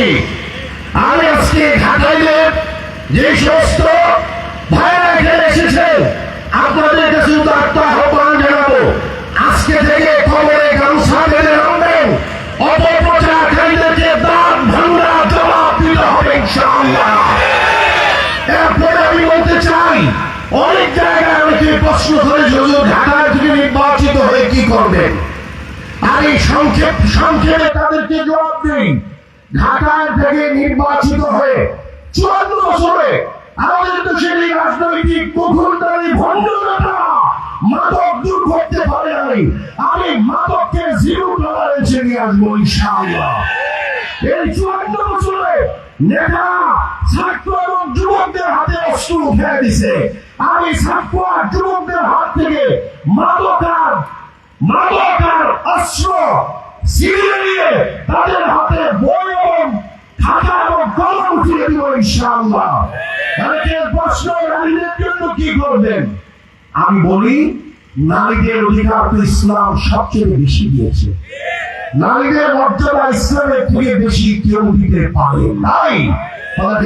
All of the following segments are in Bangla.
বলছি আমি আজকে ঢাকাইলে যে সমস্ত ভাইরা এখানে এসেছে, আপনাদের কাছে উদাত্ত আহ্বান জানাব। আজকে থেকে কবরে গামছা বেঁধে নামবেন জবাব দিতে হবে ইনশাআল্লাহ। এরপরে আমি বলতে চাই, অনেক জায়গায় আমাকে প্রশ্ন করে যদি ঢাকায় থেকে নির্বাচিত হয়ে কি করবেন? আর এই সংক্ষেপ সংক্ষেপে তাদেরকে জবাব দিই। ঢাকায় থেকে নির্বাচিত হয়ে চুয়ান্ন বছরে আমাদের দেশের এই রাজনৈতিক মাদক দূর করতে পারে নাই। আমি মাদককে জিরো টলারেন্সে নিয়ে আসব, ইনশাআল্লাহ। এই বছরে নেতা ছাত্র এবং যুবকদের হাতে অস্ত্র উঠে দিছে। আমি ছাত্র আর যুবকদের হাত থেকে মাদকার মাদকার অস্ত্র ছিনিয়ে আমি বলি, নারীদের অধিকার তো ইসলাম সবচেয়ে বেশি দিয়েছে। নারীদের মর্যাদা ইসলামের থেকে বেশি কেউ দিতে পারে নাই। তারা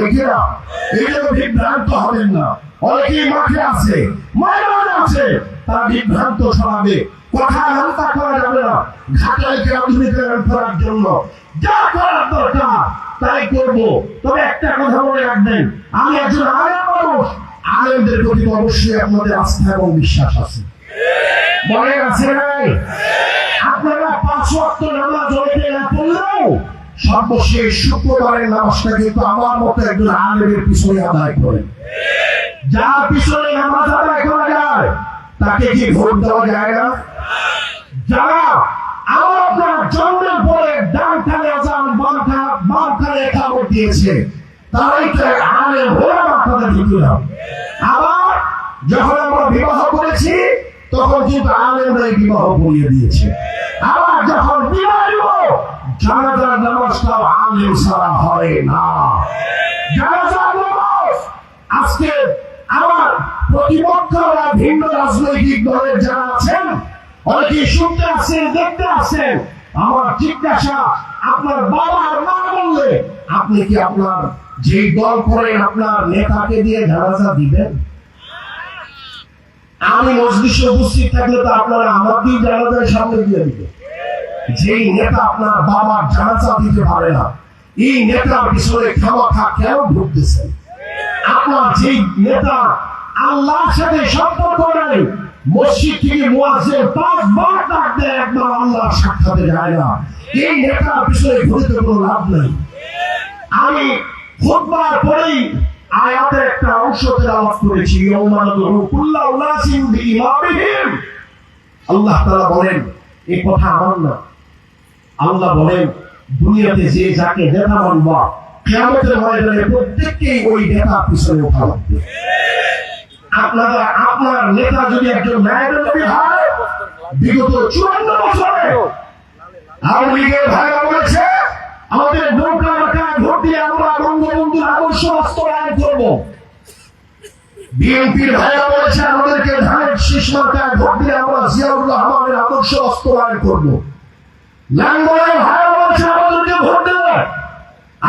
হবেন না। অনেকেই মাঠে আছে ময়দানে আছে, তারা বিভ্রান্ত ছড়াবে। কথা করা যাবে না। আধুনিকরণ করার জন্য যা করার দরকার তাই করব। তবে একটা কথা মনে রাখবেন আমি একজন আলেম মানুষ। আলেমদের প্রতি অবশ্যই আপনাদের আস্থা এবং বিশ্বাস আছে। মনে আছে নাই? আপনারা পাঁচ ওয়াক্ত নামাজ অনেকে না পড়লেও সর্বশেষ শুক্রবারের নামাজটা কিন্তু আমার মতো একজন আলেমের পিছনে আদায় করেন যার পিছনে নামাজ আদায় করা যায় তাকে কি ভোট দেওয়া যায় না? যারা আমার আপনার জন্মের পরে ডান খানে আজান বাম খা দিয়েছে, তারাই তো আলেম হলাম আপনাদের দিলাম আবার যখন আমরা বিবাহ করেছি, তখন কিন্তু আলেমরাই বিবাহ করিয়ে দিয়েছে। আবার যখন বিবাহ জানাজার নামাজটাও আলেম ছাড়া হয় না। জানাজার নামাজ, আজকে আমার প্রতিপক্ষ বা ভিন্ন রাজনৈতিক দলের যারা আছেন অনেকে শুনতে আসছেন দেখতে আসছেন আমার জিজ্ঞাসা, আপনার বাবা মা বললে, আপনি কি আপনার যে দল করেন, আপনার নেতাকে দিয়ে জানাজা দিবেন? আমি মজলিসে উপস্থিত থাকলে তো আপনারা আমার দিয়ে জানাজার সামনে দিয়ে দিবেন। যেই নেতা আপনার বাবার জানাজা দিতে পারে না, এই নেতার পিছনে খাওয়া খা কেন ঢুকতেছেন আপনার যে নেতা আল্লাহর সাথে সম্পর্ক নাই মসজিদ থেকে মুয়াজ্জিন পাঁচবার ডাক দেয় একবার আল্লাহর সাক্ষাতে যায় না এই নেতার পিছনে ঘুরতে কোনো লাভ নেই। আমি খুতবার পরেই আয়াতের একটা অংশ তেলাওয়াত করেছি, ইয়াউমানাদু কুল্লা উনাসিন বিইমামিহিম। আল্লাহ তাআলা বলেন, এই কথা আমার না। আল্লাহ বলেন, দুনিয়াতে যে যাকে নেতা মানবা, কিয়ামতের প্রত্যেককেই ওই নেতা পিছনে ওঠা লাগবে। আপনারা, আপনার নেতা যদি একজন ন্যায়দণ্ডী হয়, বিগত চুয়ান্ন বছরে আওয়ামী লীগের ভাইরা বলেছে, আমাদের নৌকা মার্কায় ভোট দিয়ে আমরা বঙ্গবন্ধুর আদর্শ বাস্তবায়ন করব। বিএনপির ভাইরা বলেছে, আমাদেরকে ধানের শীষ মার্কায় ভোট দিয়ে আমরা জিয়াউর রহমানের আদর্শ বাস্তবায়ন করব। লাঙ্গলের ভাইরা বলেছে, আমাদেরকে ভোট দেবে।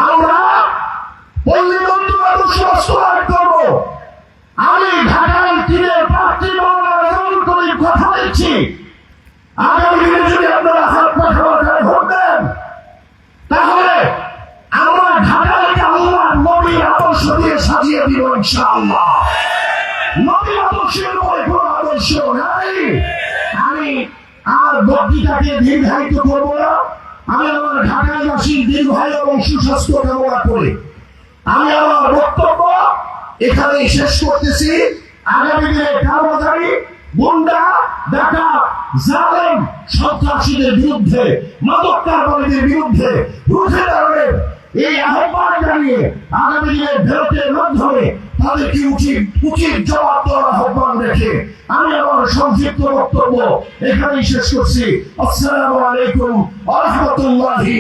আমরা পল্লী বন্ধু আদর্শ বাস্তবায়ন আমি কথা দিচ্ছি আগামী দিনে যদি আপনারা হাত ভোট দেন তাহলে আমরা ঢাকাকে আল্লাহ নবীর আদর্শ দিয়ে সাজিয়ে দিব ইনশাআল্লাহ। নবীর আদর্শের উপরে কোনো আদর্শ নাই। আমি আর বক্তৃতাকে দীর্ঘায়িত করব না। আমি আমার ঢাকাবাসীর দীর্ঘায়ু এবং সুস্বাস্থ্য কামনা করি। আমি আমার বক্তব্য এখানে শেষ করতেছি। আগামী দিনে কারবাজারি গুন্ডা ডাকা জালেম, সন্ত্রাসীদের বিরুদ্ধে, মাদক কারবারিদের বিরুদ্ধে রুখে দাঁড়ানোর এই আহ্বান জানিয়ে আগামী দিনে ভেরতের মাধ্যমে তাদেরকে উচিত উচিত জবাব দেওয়ার আহ্বান রেখে আমি আমার সংক্ষিপ্ত বক্তব্য এখানেই শেষ করছি। আসসালামু আলাইকুম ওয়া রাহমাতুল্লাহি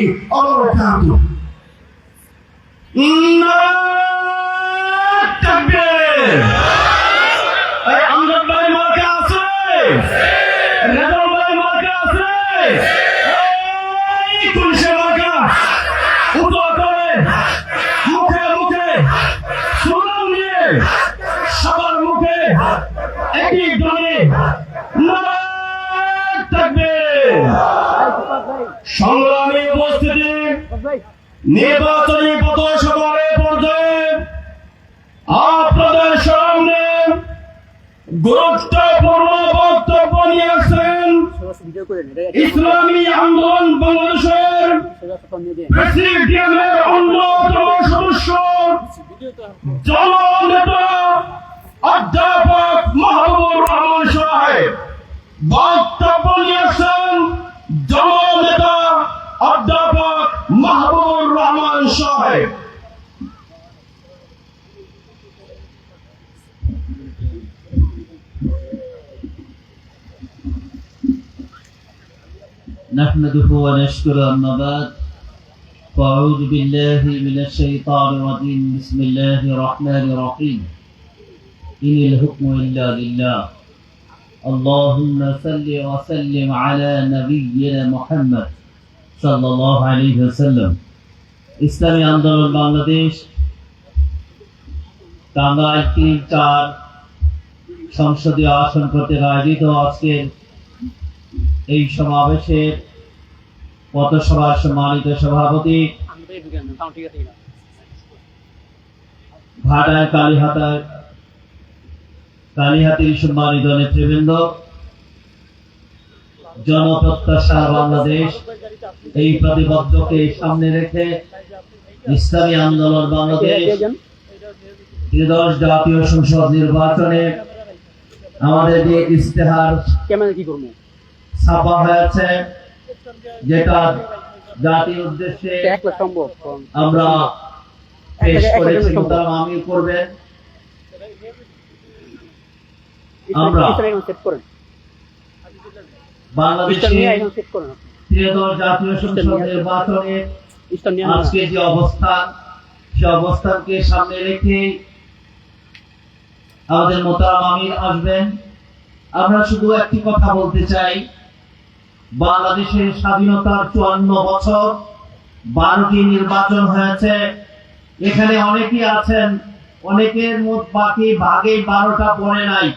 থাকবে আমজাদ ভাই মার্কা আছে রেজাল ভাই মার্কা আছে পুলিশের মার্কা উদা করে মুখে মুখে সুনাম নিয়ে সবার মুখে একই ধ্বনি থাকবে সংগ্রামী উপস্থিতি নির্বাচন ইসলামী আন্দোলন বাংলাদেশের প্রেসিডিয়ামের অন্যতম সদস্য, জননেতা অধ্যাপক মাহবুবুর রহমান সাহেব। বক্তব্য নিয়েছেন জননেতা অধ্যাপক মাহবুবুর রহমান সাহেব। نحمده ونشكر أما بعد فأعوذ بالله من الشيطان الرجيم بسم الله الرحمن الرحيم إن الحكم إلا لله اللهم صل وسلم على نبينا محمد صلى الله عليه وسلم ইসলামী আন্দোলন বাংলাদেশ টাঙ্গাইল তিন চার সংসদীয় আসন কর্তৃক আয়োজিত আজকের এই সমাবেশের পথসভার সম্মানিত সভাপতি কিনা ভাটায় কালীহাতার সম্মানিত নেতৃবৃন্দ জনপ্রত্যাশা বাংলাদেশ এই প্রতিবদ্ধকে সামনে রেখে ইসলামী আন্দোলন বাংলাদেশ ত্রিদশ জাতীয় সংসদ নির্বাচনে আমাদের যে ইস্তেহার ক্যামেরা কি করব? ছাপা হয়েছে। যেটা জাতির উদ্দেশ্যে আমরা পেশ করেছি মোতারাম আমির করবেন আমরা-। আজকে যে অবস্থান সে অবস্থানকে সামনে রেখে আমাদের মোতারাম আমির আসবেন। আমরা শুধু একটি কথা বলতে চাই বাংলাদেশের স্বাধীনতার চুয়ান্ন বছর বারোটি নির্বাচন হয়েছে। এখানে অনেকেই আছেন, অনেকের মধ্যে বাকি ভাগে বারোটা পড়ে নাই।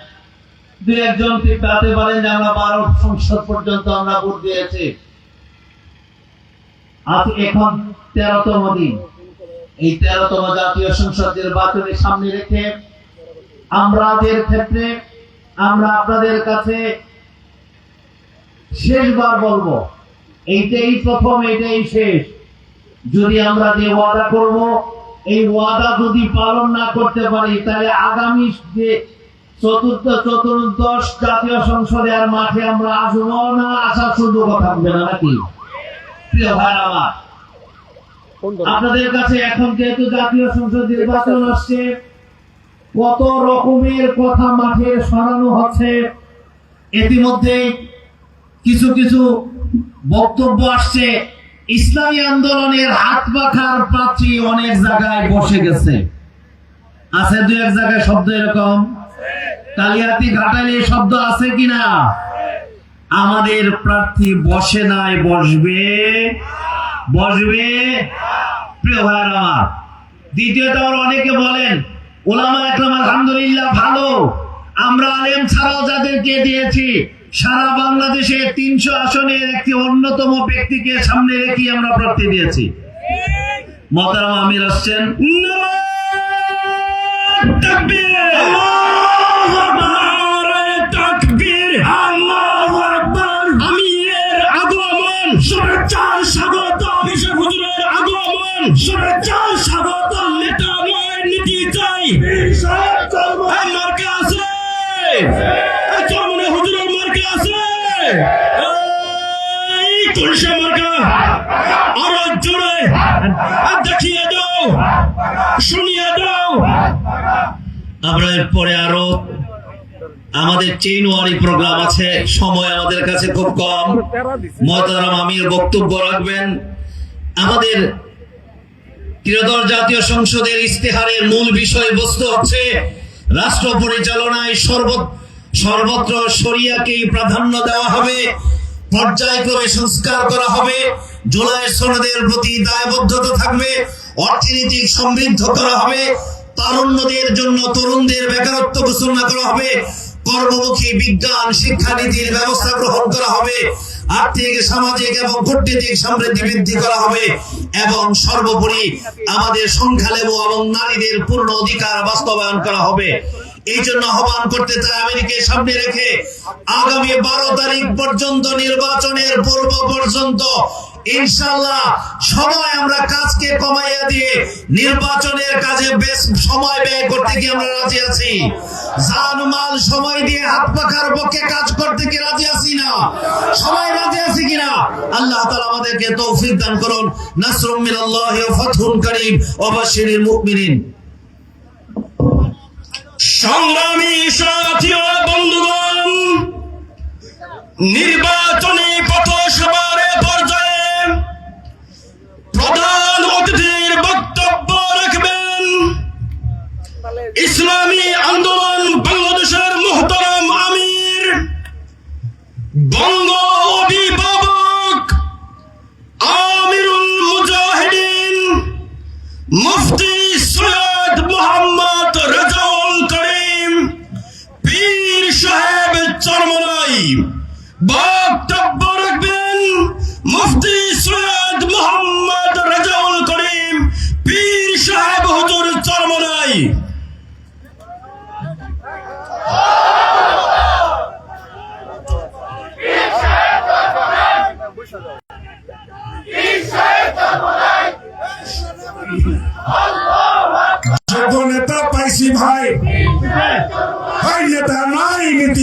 দু একজন পেতে পারেন যে আমরা বারো সংসদ পর্যন্ত আমরা ভোট দিয়েছি। আজ এখন তেরোতম দিন। এই তেরোতম জাতীয় সংসদ নির্বাচনের সামনে রেখে আমাদের ক্ষেত্রে, আমরা আপনাদের কাছে শেষবার বলব এইটাই প্রথম এটাই শেষ। যদি আমরা যে ওয়াদা করব এই ওয়াদা যদি পালন না করতে পারি তাহলে আগামী যে চতুর্থ চতুর্দশ জাতীয় সংসদে আর মাঠে আমরা আসব না আসার সুযোগ থাকবে না নাকি? প্রিয় ভাই আমার আপনাদের কাছে এখন যেহেতু জাতীয় সংসদ নির্বাচন আসছে কত রকমের কথা মাঠে সরানো হচ্ছে ইতিমধ্যে কিছু কিছু বক্তব্য আসছে, ইসলামী আন্দোলনের হাত পাখার প্রার্থী অনেক জায়গায় বসে গেছে। আছে দু এক জায়গায় শব্দ এরকম? কালিয়াতি ঘাটালে শব্দ আছে কিনা? আমাদের প্রার্থী বসে নাই, বসবে? বসবে? প্রিয় দ্বিতীয়ত অনেকে বলেন, ওলামা একরাম আলহামদুলিল্লাহ ভালো, আমরা আলেম ছাড়াও যাদেরকে দিয়েছি সারা বাংলাদেশে তিনশো আসনের একটি অন্যতম ব্যক্তিকে সামনে রেখে আমরা প্রার্থী দিয়েছি। মতারাম আমির আসছেন। শুনিয়ে দাও। আমরা এরপরে আরও আমাদের চেইন প্রোগ্রাম আছে। সময় আমাদের কাছে খুব কম। মহতারাম আমির, বক্তব্য রাখবেন। আমাদের জাতীয় সংসদের ইস্তেহারের মূল বিষয়বস্তু হচ্ছে রাষ্ট্র পরিচালনায় সর্ব সর্বত্র শরিয়াকেই প্রাধান্য দেওয়া হবে। পর্যায়ক্রমে সংস্কার করা হবে। জুলাই সনদের প্রতি দায়বদ্ধতা থাকবে। অর্থনৈতিক সমৃদ্ধ করা হবে, তারুণ্যদের জন্য তরুণদের বেকারত্ব ঘোষণা করা হবে, কর্মমুখী বিজ্ঞান শিক্ষানীতির ব্যবস্থা গ্রহণ করা হবে, আর্থিক, সামাজিক এবং কূটনীতিক সমৃদ্ধি বৃদ্ধি করা হবে এবং সর্বোপরি আমাদের সংখ্যালঘু এবং নারীদের পূর্ণ অধিকার বাস্তবায়ন করা হবে। এই জন্য আহ্বান করতে চাই আমেরিকার সামনে রেখে আগামী বারো তারিখ পর্যন্ত নির্বাচনের পূর্ব পর্যন্ত ইনশাল্লাহ সময় আমরা কাজকে কমাইয়া দিয়ে নির্বাচনের কাজে বেশ সময় ব্যয় করতে কি আমরা রাজি আছি। জানমাল সময় দিয়ে হাত পাখার পক্ষে কাজ করতে কি রাজি আছি না? সবাই রাজি আছি কিনা? আল্লাহ তাআলা আমাদেরকে তৌফিক দান করুন। নাসরুম মিনাল্লাহি ওয়া ফাতহুন কারীম। ওয়া বাশশিরিল মুমিনিন। সংগ্রামী সাথী ও বন্ধুগণ, নির্বাচনী পর্যায়ে প্রধান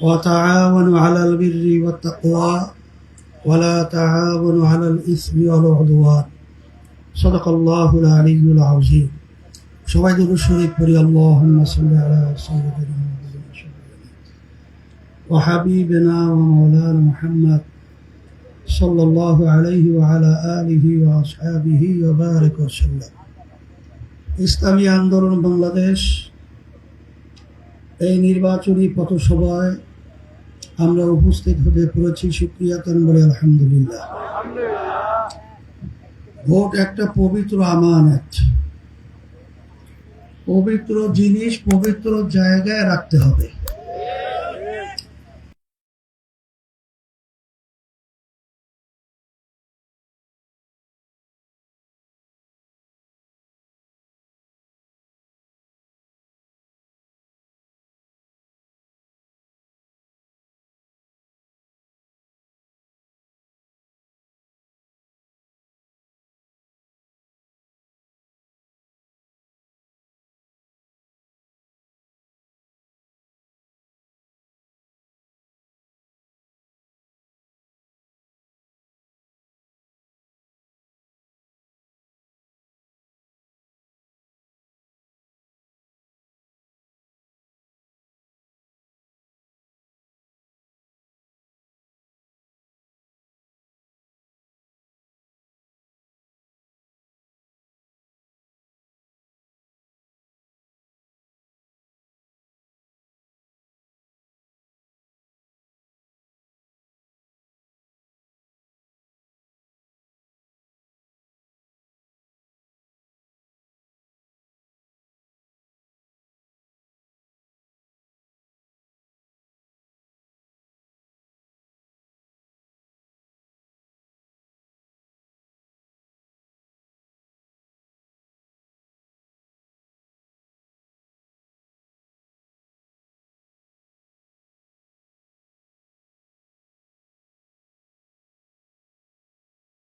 وتعاونوا على البر والتقوى ولا تعاونوا على الإثم والعدوان صدق الله العلي العظيم সবাই দুরূদ শরীফ পড়ি আল্লাহুম্মা সাল্লি আলা সাইয়্যিদিনা মুহাম্মাদিন ওয়া হাবিবিনা ওয়া মাওলানা মুহাম্মদ সাল্লাল্লাহু আলাইহি ওয়া আলা আলিহি ওয়া আসহাবিহি ওয়া বারিক ওয়া সাল্লাম ইসলামী আন্দোলন বাংলাদেশ এই নির্বাচনী পথসভায় আমরা উপস্থিত হতে পেরেছি। সুক্রিয়া কেন বলে, আলহামদুলিল্লাহ। ভোট একটা পবিত্র আমানত। পবিত্র জিনিস পবিত্র জায়গায় রাখতে হবে।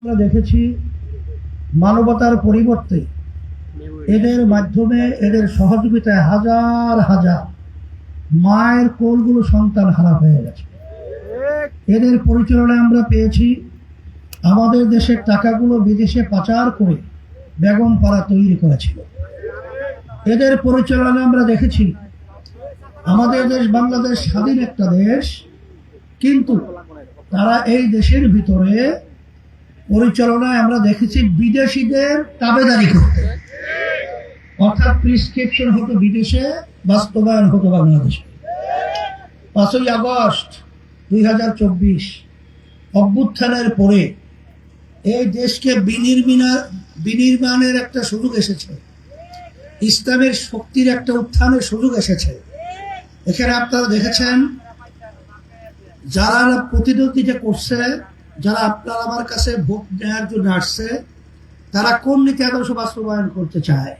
আমরা দেখেছি মানবতার পরিবর্তে এদের মাধ্যমে এদের সহযোগিতায় হাজার হাজার মায়ের কোলগুলো সন্তান হারা হয়ে গেছে। এদের পরিচালনায় আমরা পেয়েছি আমাদের দেশের টাকাগুলো বিদেশে পাচার করে বেগম পাড়া তৈরি করেছিল। এদের পরিচালনায় আমরা দেখেছি আমাদের দেশ বাংলাদেশ স্বাধীন একটা দেশ, কিন্তু তারা এই দেশের ভিতরে পরিচালনায় আমরা দেখেছি বিদেশিদের তাবেদারি করতে। অর্থাৎ প্রিসক্রিপশন হতো বিদেশে, বাস্তবায়ন হতো বাংলাদেশে। পাঁচই আগস্ট দুই হাজার চব্বিশ, অভ্যুত্থানের পরে এই দেশকে বিনির্মিনা, বিনির্মাণের একটা সুযোগ এসেছে। ইসলামের শক্তির একটা উত্থানের সুযোগ এসেছে। এখানে আপনারা দেখেছেন, যারা প্রতিদ্বন্দ্বিতা করছে যারা আপনার আমার কাছে ভোট নেওয়ার জন্য আসছে, তারা কোন নীতি আদর্শ বাস্তবায়ন করতে চায়?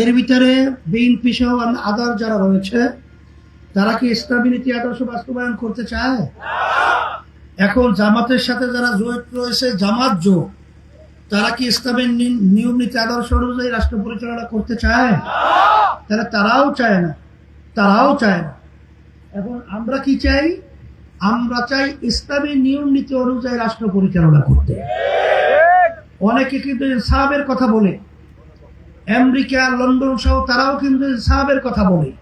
এর ভিতরে বিএনপি সহ আদার যারা রয়েছে, তারা কি ইসলামী নীতি আদর্শ বাস্তবায়ন করতে চায়? এখন জামাতের সাথে যারা জড়িত রয়েছে, জামাত জোট তারা কি ইসলামের নিয়ম নীতি আদর্শ অনুযায়ী রাষ্ট্র পরিচালনা করতে চায়? তাহলে তারাও চায় না, তারাও চায় না। এখন আমরা কি চাই? আমরা চাই ইসলামী নিয়ম নীতি অনুযায়ী রাষ্ট্র পরিচালনা করতে। অনেকে কিন্তু ইনসাফের কথা বলে। আমেরিকা, লন্ডন সহ তারাও কিন্তু ইনসাফের কথা বলে।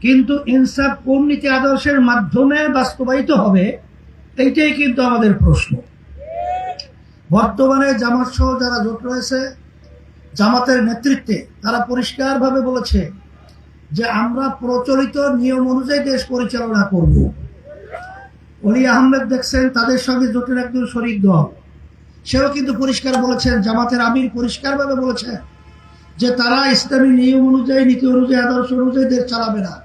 কিন্তু ইনসাফ কোন নীতি আদর্শের মাধ্যমে বাস্তবায়িত হবে, এইটাই কিন্তু আমাদের প্রশ্ন। বর্তমানে জামাত সহ যারা জোট রয়েছে, জামাতের নেতৃত্বে তারা পরিষ্কারভাবে বলেছে যে আমরা প্রচলিত নিয়ম অনুযায়ী দেশ পরিচালনা করব। অলি আহমেদ দেখছেন, তাদের সঙ্গে জোটের একজন শরিক দল। সেও কিন্তু পরিষ্কার বলেছেন, জামাতের আমির পরিষ্কারভাবে বলেছেন যে তারা ইসলামী নিয়ম অনুযায়ী, নীতি অনুযায়ী, আদর্শ অনুযায়ী দেশ চালাবে না।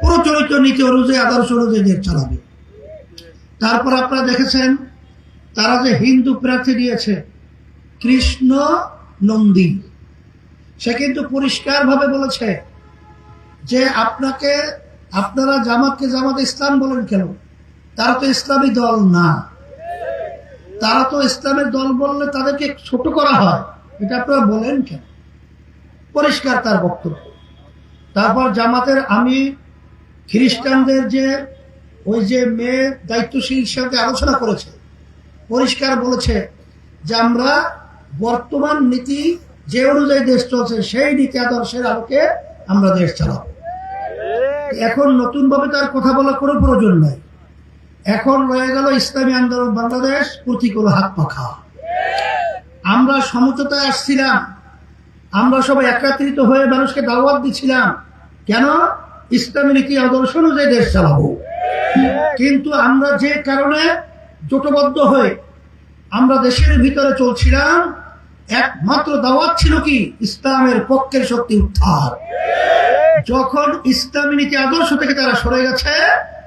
প্রচলিত নীতি অনুযায়ী, আদর্শ অনুযায়ী দেশ চালাবে। তারপর আপনারা দেখেছেন, তারা যে হিন্দু প্রার্থী দিয়েছে, কৃষ্ণ নন্দী। সে কিন্তু পরিষ্কারভাবে বলেছে যে আপনাকে, আপনারা জামাতকে জামাত ইসলাম বলেন কেন? তারা তো ইসলামী দল না। তারা তো ইসলামের দল বললে তাদেরকে ছোট করা হয়। এটা আপনারা বলেন কেন? পরিষ্কার তার বক্তব্য। তারপর জামাতের আমি খ্রিস্টানদের যে, ওই যে মেয়ে দায়িত্বশীল সাথে আলোচনা করেছে, পরিষ্কার বলেছে যে আমরা বর্তমান নীতি যে অনুযায়ী দেশ চলছে, সেই নীতি আদর্শের আলোকে আমরা দেশ চালাবো। এখন নতুনভাবে তার কথা বলার কোনো প্রয়োজন নাই। এখন রয়ে গেল ইসলামী আন্দোলন বাংলাদেশ, প্রতিকূল হাত পাখা। আমরা সমঝোতায় আসছিলাম। আমরা সবাই একত্রিত হয়ে মানুষকে দাওয়াত দিচ্ছিলাম কেন? ইসলামী নীতি আদর্শ অনুযায়ী দেশ চালাবো। কিন্তু আমরা যে কারণে জোটবদ্ধ হয়ে আমরা দেশের ভিতরে চলছিলাম, একমাত্র দাওয়াত ছিল কি? ইসলামের পক্ষের শক্তি উত্থান যখন ইসলামী নীতি আদর্শ থেকে তারা সরে গেছে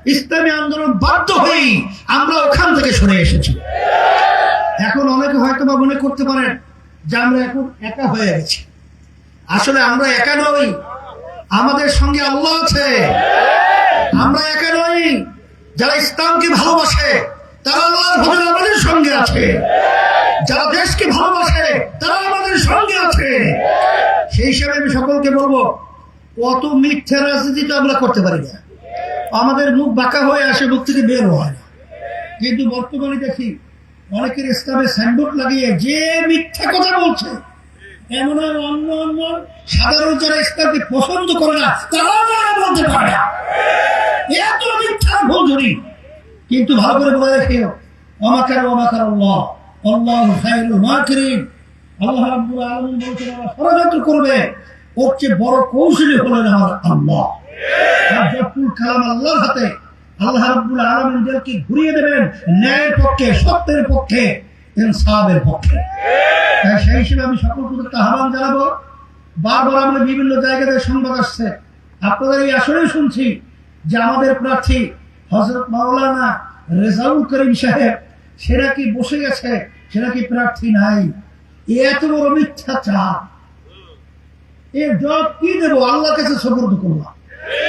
ইসলামী আন্দোলন বাধ্য হয়েই আমরা ওখান থেকে সরে এসেছি। এখন অনেকে হয়তো বা মনে করতে পারেন যে আমরা এখন একা হয়ে গেছি। আসলে আমরা একা নই। আমাদের সঙ্গে আল্লাহ আছে। আমরা একা নই। যারা ইসলামকে ভালোবাসে, তারা আল্লাহর ভজন আমাদের সঙ্গে আছে। যারা দেশকে ভালোবাসে, তারা আমাদের সঙ্গে আছে। সেই হিসাবে আমি সকলকে বলব, কত মিথ্যা রাজনীতি তো আমরা করতে পারি না। আমাদের মুখ বাঁকা হয়ে আসে মুখ থেকে বের হয় না। কিন্তু বর্তমানে দেখি অনেকের ইসলামের সাইনবোর্ড লাগিয়ে যে মিথ্যা কথা বলছে, এমন অন্য অন্য সাধারণ যারা ইসলামকে পছন্দ করে না যারা বলতে পারে। এত মিথ্যা ভোজনী কিন্তু ভালো করে বলে রেখেও অমাকার অমাকার আল্লাহ। আল্লাহ খায়রুল মাকিরিন। আল্লাহ রাব্বুল আলামিন বলছেন ষড়যন্ত্র করবে। ওর চেয়ে বড় কৌশলী হলেন আমার আল্লাহ। আপনাদের এই শুনছি যে আমাদের প্রার্থী হজরত মাওলানা রেজাউল করিম সাহেব সেটা কি বসে গেছে সেটা কি প্রার্থী নাই। এত বড় মিথ্যাচার। এর জব কি দেবো? আল্লাহ কাছে সবর্দ করলাম।